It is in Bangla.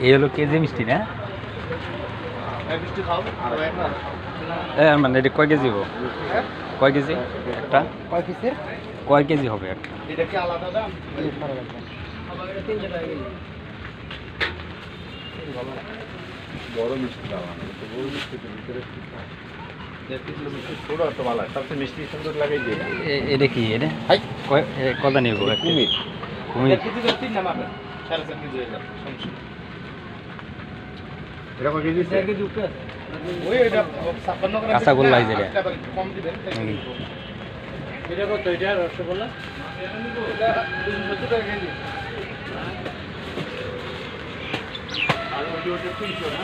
এই হলো কেজি মিষ্টি না এ মানে এটা কয় কেজি হব কয় কেজি একটা কয় কেজি হবে একটা এটা কি আলাদা দাম বড় মিষ্টি দাম ভিতরে এটা কি এটা? হাই। কয় এ কত নিব? কুমির। কুমির। ওই কাঁচাগোল্লা কত এটা রসগোল্লা? আর ওটা ওটা তিনশো না?